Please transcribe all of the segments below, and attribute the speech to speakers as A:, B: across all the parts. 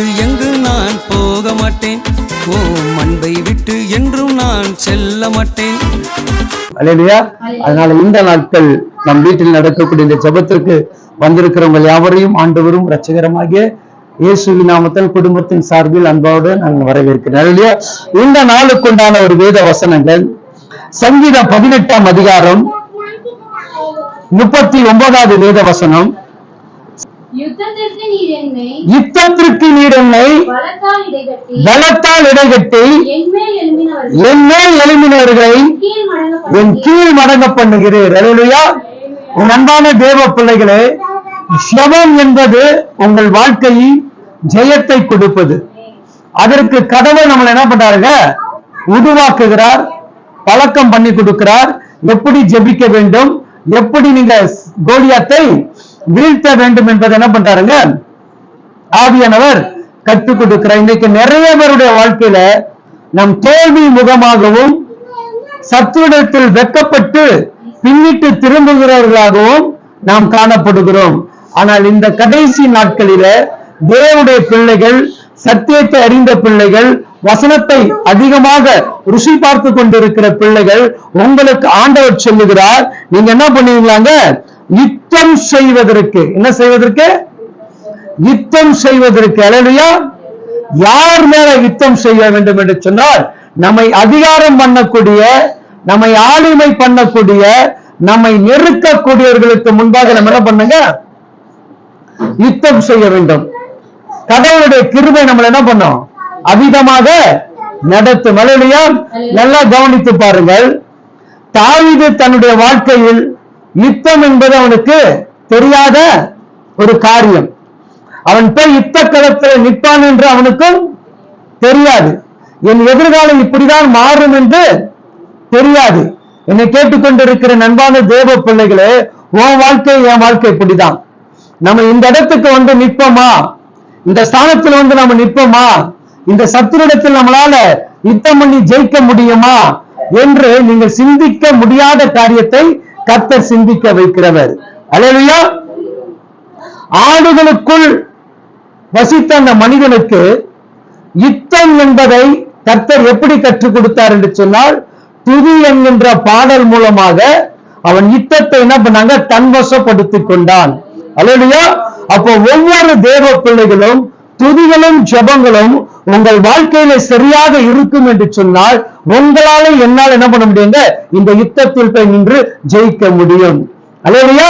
A: விட்டு எங்கு நான் போக மாட்டேன்? ஓ அன்பை விட்டு என்றும் நான் செல்ல மாட்டேன்.
B: அதனால இந்த நாட்கள் நம் வீட்டில் நடக்கக்கூடிய இந்த ஜபத்திற்கு வந்திருக்கிறவங்க யாவரையும் ஆண்டவரும் ரட்சகரமாகிய இயேசுவி நாமத்தில் குடும்பத்தின் சார்பில் அன்போடு நாங்கள் வரவேற்கிறோம். இந்த நாளுக்குண்டான ஒரு வேத வசனங்கள் சங்கீதம் பதினெட்டாம் அதிகாரம் முப்பத்தி ஒன்பதாவது வேத வசனம்
C: யுத்தத்திற்கு நீர் என்னை பலத்தால் இடைகட்டி
B: என் மேல் எழுப்பினவர்களை
C: கீழ் மடங்க
B: என் கீழ் மடங்க பண்ணுகிறீர் அல்லேலூயா உன் அன்பான தேவ பிள்ளைகளே ஜெபம் என்பது உங்கள் வாழ்க்கையில் ஜெயத்தை கொடுப்பது. அதற்கு கடவுள் நம்மளை என்ன பண்றாருங்க? உருவாக்குகிறார் பழக்கம் பண்ணி கொடுக்கிறார். எப்படி ஜெபிக்க வேண்டும்? எப்படி நீங்க கோலியாத்தை வீழ்த்த வேண்டும் என்பதை என்ன பண்றாருங்க? ஆவியானவர் கற்றுக் கொடுக்கிறார். இன்னைக்கு நிறைய பேருடைய வாழ்க்கையில நம் தோல்வி முகமாகவும் சத்துவிடத்தில் வெக்கப்பட்டு பின்னிட்டு திரும்புகிறவர்களாகவும் நாம் காணப்படுகிறோம். ஆனால் இந்த கடைசி நாட்களில தேவனுடைய பிள்ளைகள் சத்தியத்தை அறிந்த பிள்ளைகள் வசனத்தை அதிகமாக ருசி பார்த்து கொண்டிருக்கிற பிள்ளைகள் உங்களுக்கு ஆண்டவர் சொல்லுகிறார். நீங்க என்ன பண்ணுவீங்களாங்க? யுத்தம் செய்வதற்கு. என்ன செய்வதற்கு? யுத்தம் செய்வதற்கு. அலையா யார் மேல யுத்தம் செய்ய வேண்டும் என்று சொன்னால் நம்மை அதிகாரம் பண்ணக்கூடிய நம்மை ஆளுமை பண்ணக்கூடிய நம்மை நெருக்கக்கூடியவர்களுக்கு முன்பாக நம்ம என்ன பண்ணுங்க? யுத்தம் செய்ய வேண்டும். கடவுளுடைய கிருபை நம்மள என்ன பண்ணும்? அவிதமாக நடத்தும். அலையா நல்லா கவனித்து பாருங்கள். தாவிது தன்னுடைய வாழ்க்கையில் யுத்தம் என்பது அவனுக்கு தெரியாத ஒரு காரியம். அவன் போய் யுத்த களத்தில் நிற்பான் என்று அவனுக்கும் தெரியாது. என் எதிர்காலம் இப்படிதான் மாறும் என்று தெரியாது. என்னை கேட்டுக்கொண்டிருக்கிற நண்பான தேவ பிள்ளைகளே உன் வாழ்க்கை என் வாழ்க்கை இப்படிதான். நம்ம இந்த இடத்துக்கு வந்து நிற்போமா? இந்த ஸ்தானத்தில் வந்து நம்ம நிற்போமா? இந்த சத்துரிடத்தில் நம்மளால யுத்தம் பண்ணி ஜெயிக்க முடியுமா? என்று நீங்கள் சிந்திக்க முடியாத காரியத்தை கர்த்தர் சிந்திக்க வைக்கிறவர். அல்லேலூயா. ஆடுகளுக்குள் வசித்த அந்த மனிதனுக்கு யுத்தம் என்பதை கர்த்தர் எப்படி கற்றுக் கொடுத்தார் என்று சொன்னால் துதி என்கின்ற பாடல் மூலமாக அவன் யுத்தத்தை என்ன பண்ணாங்க? தன்வசப்படுத்திக் கொண்டான். அல்லையா அப்போ ஒவ்வொரு தேவ பிள்ளைகளும் துதிகளும் ஜெபங்களும் உங்கள் வாழ்க்கையில சரியாக இருக்கும் என்று சொன்னால் உங்களால என்னால் என்ன பண்ண முடியுங்க? இந்த யுத்தத்தில் போய் நின்று ஜெயிக்க முடியும். அலையா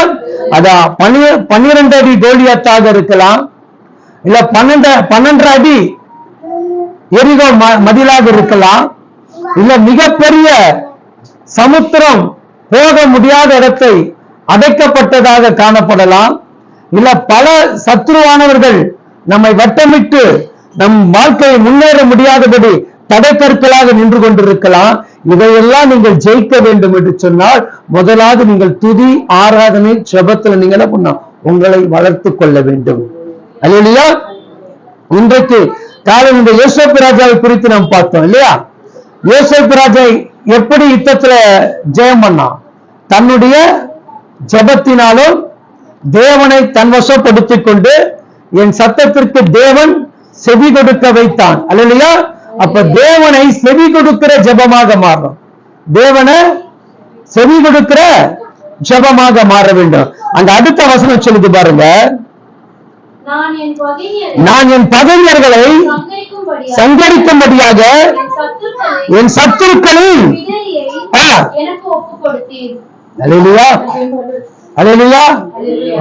B: அதான் பன்னி பன்னிரண்டு அடி கோலியத்தாக இருக்கலாம். இல்ல பன்னெண்டு பன்னெண்டரை அடி எரிகோ ம- மதிலாக இருக்கலாம். இல்ல மிகப்பெரிய சமுத்திரம் போக முடியாத இடத்தை அடைக்கப்பட்டதாக காணப்படலாம். இல்ல பல சத்ருவானவர்கள் நம்மை வட்டமிட்டு நம் வாழ்க்கையை முன்னேற முடியாதபடி தடைக்கற்களாக நின்று கொண்டிருக்கலாம். இதையெல்லாம் நீங்கள் ஜெயிக்க வேண்டும் என்று சொன்னால் முதலாவது நீங்கள் துதி ஆராதனை செபத்துல நீங்க என்ன பண்ணணும்? உங்களை வளர்த்து கொள்ள வேண்டும். அல்லையா இன்றைக்கு காலம் இந்த யோசப் ராஜாவை குறித்து நாம் பார்த்தோம் இல்லையா? யோசப் ராஜா எப்படி யுத்தத்துல ஜெயம் பண்ணான்? தன்னுடைய ஜெபத்தினாலும் தேவனை தன்வசப்படுத்திக் கொண்டு என் சத்தத்திற்கு தேவன் செவி கொடுக்க வைத்தான். அல்லையா? அப்ப தேவனை செவி கொடுக்கிற ஜெபமாக மாறணும் தேவனை செவி கொடுக்கிற ஜெபமாக மாற வேண்டும். அந்த அடுத்த வசனம் சொல்லுது பாருங்க.
C: நான் என்
B: பகைஞர்களை
C: சங்கரிக்கும்படியாக என் சத்துருக்களை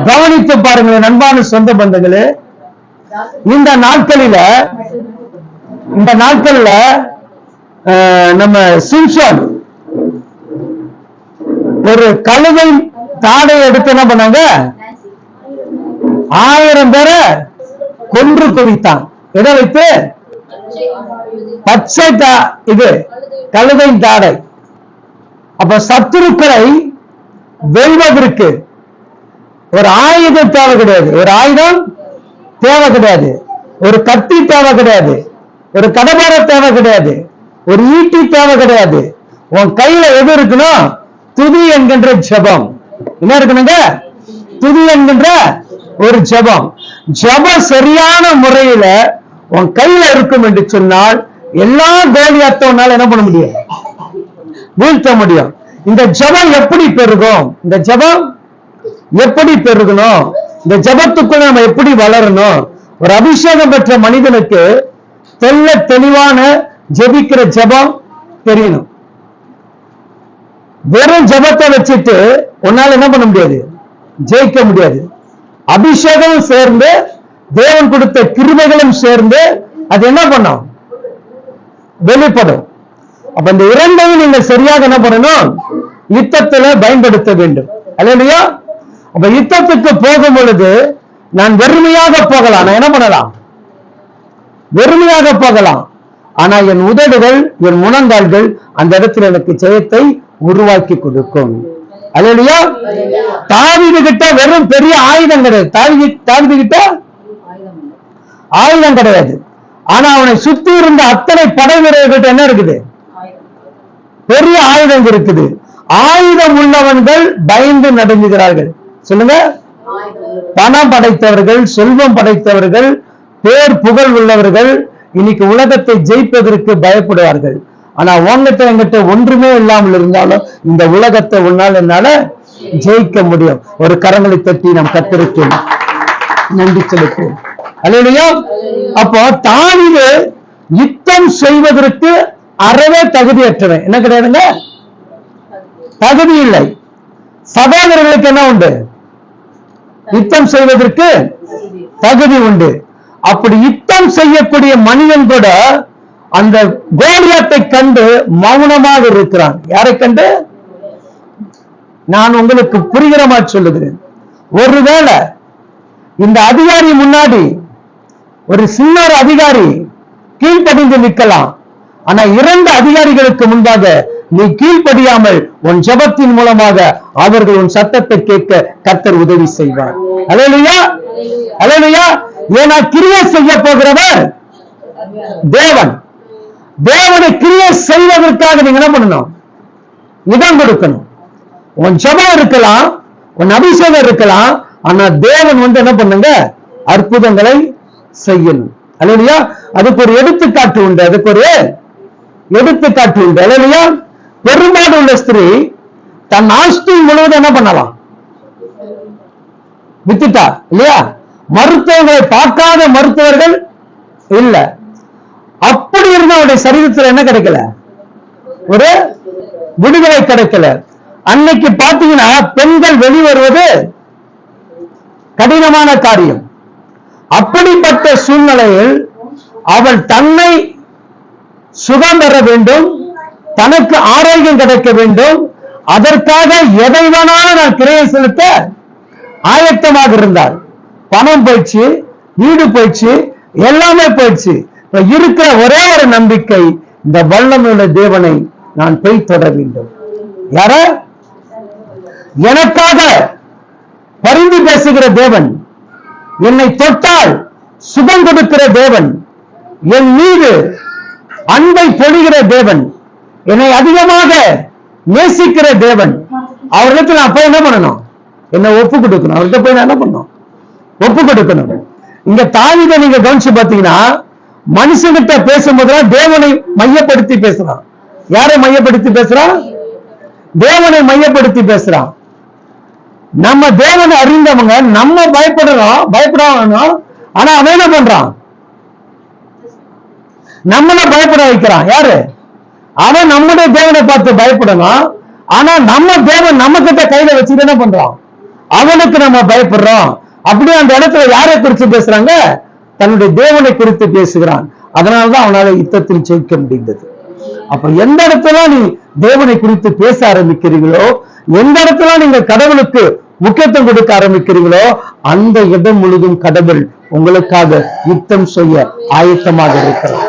B: கவனித்து பாருங்களேன் அன்பான சொந்த பந்தங்களே. இந்த நாட்களில இந்த நாட்கள்ல நம்ம சிம்சன் ஒரு கழுவை தாடை எடுத்து என்ன பண்ணாங்க? ஆயிரம் பேரை கொன்று குவித்தான். எதை வைத்து? பச்சை தா- இது கழுதை தாடை. அப்ப சத்துருக்களை வெல்வதற்கு ஒரு ஆயுதம் தேவை கிடையாது ஒரு ஆயுதம் தேவை கிடையாது. ஒரு கத்தி தேவை கிடையாது. ஒரு கடபார தேவை கிடையாது. ஒரு ஈட்டி தேவை கிடையாது. உன் கையில எது இருக்கணும் துதி என்கின்ற ஜெபம். என்ன இருக்கணுங்க? துதி என்கின்ற ஒரு ஜெபம். ஜெபம் சரியான முறையில உன் கையில இருக்கும் என்று சொன்னால் எல்லா கோலியாத்தவனால என்ன பண்ண முடியும்? வீழ்த்த முடியும். இந்த ஜெபம் எப்படி பெருகும்? இந்த ஜெபம் எப்படி பெருகணும்? இந்த ஜெபத்துக்குள்ள நம்ம எப்படி வளரணும்? ஒரு அபிஷேகம் பெற்ற மனிதனுக்கு தெல்ல தெளிவான ஜெபிக்கிற ஜெபம் தெரியணும். வெறும் ஜெபத்தை வச்சுட்டு உன்னால என்ன பண்ண முடியாது? ஜெயிக்க முடியாது. அபிஷேகம் சேர்ந்து தேவன் கொடுத்த கிருமைகளும் சேர்ந்து அது என்ன பண்ணும்? வெளிப்படும். அப்ப இந்த இரண்டையும் நீங்க சரியாக என்ன பண்ணணும்? யுத்தத்துல பயன்படுத்த வேண்டும். அல்லையா? அப்ப யுத்தத்துக்கு போகும் பொழுது நான் வெறுமையாக போகலாம். நான் என்ன பண்ணலாம்? வெறுமையாக போகலாம். ஆனா என் உதடுகள் என் முழங்கால்கள் அந்த இடத்துல எனக்கு ஜெயத்தை உருவாக்கி கொடுக்கும். அல்லையா தாவிது கிட்ட வெறும் பெரிய ஆயுதம் கிடையாது. தாவி தாவிது கிட்ட ஆயுதம் கிடையாது. ஆனா அவனை சுத்தி இருந்த அத்தனை படை வீரர்கள்ட்ட என்ன இருக்குது? பெரிய ஆயுதம் இருக்குது. ஆயுதம் உள்ளவன்கள் பயந்து நடுங்குகிறார்கள். சொல்லுங்க. பணம் படைத்தவர்கள் செல்வம் படைத்தவர்கள் பேர் புகழ் உள்ளவர்கள் இன்னைக்கு உலகத்தை ஜெயிப்பதற்கு பயப்படுவார்கள். ஆனா உங்ககிட்ட என்கிட்ட ஒன்றுமே இல்லாமல் இருந்தாலும் இந்த உலகத்தை உன்னால் என்னால ஜெயிக்க முடியும். ஒரு கரங்களை தட்டி நாம் கத்திருக்கோம் நன்றி செலுத்துவோம். அல்லையா அப்போ தானிது யுத்தம் செய்வதற்கு அறவே தகுதியற்றவன். என்ன கிடையாதுங்க? தகுதி இல்லை. சகோதரர்களுக்கு என்ன உண்டு? யுத்தம் செய்வதற்கு தகுதி உண்டு. அப்படி யுத்தம் செய்யக்கூடிய மனிதன் கூட அந்த கோலியாத்தை கண்டு மௌனமாக இருக்கிறான். யாரை கண்டு? நான் உங்களுக்கு புரிகிற மாதிரி சொல்லுகிறேன். ஒருவேளை இந்த அதிகாரி முன்னாடி ஒரு சின்ன ஒரு அதிகாரி கீழ்ப்படிந்து நிற்கலாம். ஆனா இரண்டு அதிகாரிகளுக்கு முன்பாக நீ கீழ்ப்படியாமல் உன் ஜெபத்தின் மூலமாக அவர்கள் உன் சத்தத்தை கேட்க கத்தர் உதவி செய்வார். அலையா அலையா ஏன்னா கிரியை செய்ய போகிறவர் தேவன். தேவனை கிரியை செய்வதற்காக நீங்க என்ன பண்ணணும்? இடம் கொடுக்கணும். உன் ஜபம் இருக்கலாம் உன் அபிஷேகம் இருக்கலாம் ஆனா தேவன் வந்து என்ன பண்ணுங்க? அற்புதங்களை செய்யணும். அலையா அதுக்கு ஒரு எடுத்துக்காட்டு உண்டு. அதுக்கு ஒரு எடுத்துக்காட்டு உண்டு. அலையா பெரும்பாடு உள்ள ஸ்திரீ தன் ஆஸ்தி முழுவதும் என்ன பண்ணலாம்? வித்துட்டா இல்லையா? மருத்துவங்களை பார்க்காத மருத்துவர்கள் இல்ல. அப்படி இருந்த அவருடைய சரீரத்தில் என்ன கிடைக்கல? ஒரு விடுதலை கிடைக்கல. அன்னைக்கு பாத்தீங்கன்னா பெண்கள் வெளிவருவது கடினமான காரியம். அப்படிப்பட்ட சூழ்நிலையில் அவள் தன்னை சுகம் பெற வேண்டும் தனக்கு ஆரோக்கியம் கிடைக்க வேண்டும் அதற்காக எதை வேணாலும் நான் கிரையை செலுத்த ஆயத்தமாக இருந்தார். பணம் போயிடுச்சு வீடு போயிடுச்சு எல்லாமே போயிடுச்சு. இப்ப இருக்கிற ஒரே ஒரு நம்பிக்கை இந்த வல்லமையுள்ள தேவனை நான் போய் தொட வேண்டும். யார? எனக்காக பரிந்து பேசுகிற தேவன் என்னை தொட்டால் சுகம் கொடுக்கிற தேவன் என் மீது அன்பை பொழிகிற தேவன் என்னை அதிகமாக நேசிக்கிற தேவன். அவர்களுக்கு நான் போய் என்ன பண்ணணும்? என்ன ஒப்பு கொடுக்கணும். அவர்கிட்ட போய் நான் என்ன பண்ணணும்? ஒப்பு கொடுக்கணும். இங்க தாவித நீங்க கவனிச்சு பாத்தீங்கன்னா மனுஷன்கிட்ட பேசும்போதுலாம் தேவனை மையப்படுத்தி பேசுறான். யாரை மையப்படுத்தி பேசுறான்? தேவனை மையப்படுத்தி பேசுறான். நம்ம தேவனை அறிந்தவங்க நம்ம பயப்படுறோம் பயப்படணும் ஆனா அவன் என்ன பண்றான்? நம்மள பயப்பட வைக்கிறான். யாரு? அவன் நம்முடைய தேவனை பார்த்து பயப்படணும் ஆனா நம்ம தேவன் நம்ம கிட்ட கையில வச்சுட்டு என்ன பண்றான்? அவனுக்கு நம்ம பயப்படுறோம். அப்படியே அந்த இடத்துல யாரை குறித்து பேசுறாங்க? தன்னுடைய தேவனை குறித்து பேசுகிறான். அதனாலதான் அவனால யுத்தத்தில் ஜெயிக்க முடிந்தது. அப்ப எந்த இடத்துல நீ தேவனை குறித்து பேச ஆரம்பிக்கிறீங்களோ எந்த இடத்துல நீங்க கடவுளுக்கு முக்கியத்துவம் கொடுக்க ஆரம்பிக்கிறீங்களோ அந்த இடம் முழுதும் கடவுள் உங்களுக்காக யுத்தம் செய்ய ஆயத்தமாக இருக்கிறார்.